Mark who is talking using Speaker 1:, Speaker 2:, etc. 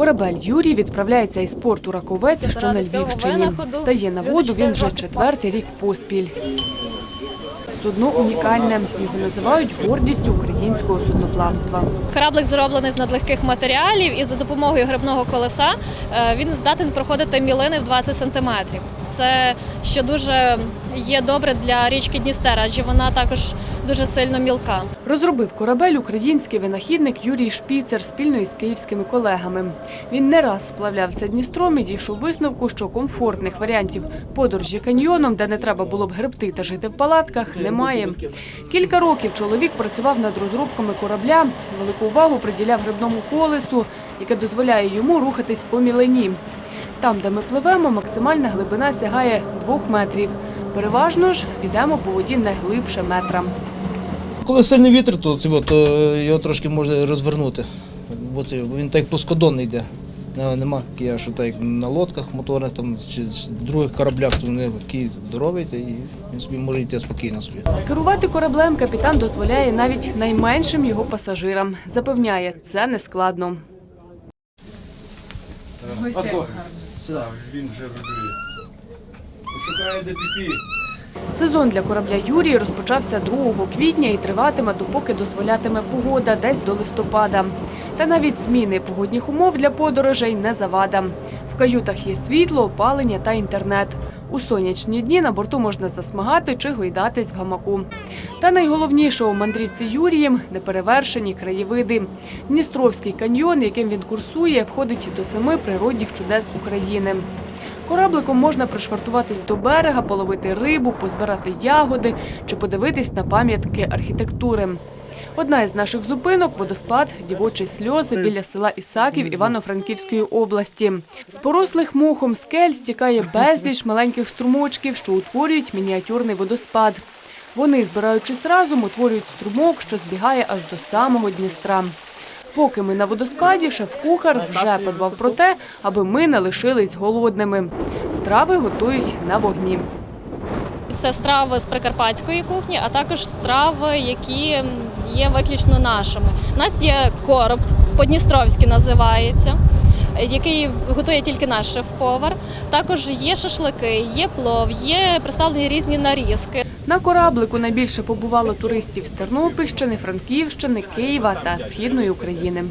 Speaker 1: Корабель Юрій відправляється із порту Раковець, що на Львівщині. Стає на воду він вже четвертий рік поспіль. Судно унікальне. Його називають гордістю українського судноплавства.
Speaker 2: Кораблик зроблений з надлегких матеріалів і за допомогою грибного колеса е, він здатен проходити мілини в 20 сантиметрів. Це що дуже є добре для річки Дністер, адже вона також дуже сильно мілка.
Speaker 1: Розробив корабель український винахідник Юрій Шпіцер спільно із київськими колегами. Він не раз сплавлявся Дністром і дійшов висновку, що комфортних варіантів подорожі каньйоном, де не треба було б гребти та жити в палатках, немає. Кілька років чоловік працював над розробками корабля, велику увагу приділяв грибному колесу, яке дозволяє йому рухатись по мілені. Там, де ми пливемо, максимальна глибина сягає двох метрів. Переважно ж йдемо по воді не глибше метра.
Speaker 3: Коли сильний вітер, то, е, його трошки може розвернути. Бо це, він так плоскодонний йде. Нема я, що так на лодках моторних там, чи других кораблях, то вони такі здорові, і він собі може йти спокійно собі.
Speaker 1: Керувати кораблем капітан дозволяє навіть найменшим його пасажирам. Запевняє, це не складно.
Speaker 4: Він вже вибіє. Шукає де.
Speaker 1: Сезон для корабля Юрій розпочався 2 квітня і триватиме, допоки дозволятиме погода десь до листопада. Та навіть зміни погодних умов для подорожей не завада. В каютах є світло, опалення та інтернет. У сонячні дні на борту можна засмагати чи гойдатись в гамаку. Та найголовніше у мандрівці Юрієм неперевершені краєвиди. Дністровський каньйон, яким він курсує, входить до семи природних чудес України. Корабликом можна пришвартуватись до берега, половити рибу, позбирати ягоди чи подивитись на пам'ятки архітектури. Одна із наших зупинок водоспад Дівочі сльози біля села Ісаків Івано-Франківської області. З порослих мохом скель стікає безліч маленьких струмочків, що утворюють мініатюрний водоспад. Вони, збираючись разом, утворюють струмок, що збігає аж до самого Дністра. Поки ми на водоспаді, шеф-кухар вже подбав про те, аби ми не лишились голодними. Страви готують на вогні.
Speaker 2: Це страви з прикарпатської кухні, а також страви, які є виключно нашими. У нас є короб, по-дністровськи називається, який готує тільки наш шеф-повар. Також є шашлики, є плов, є представлені різні нарізки.
Speaker 1: На кораблику найбільше побувало туристів з Тернопільщини, Франківщини, Києва та Східної України.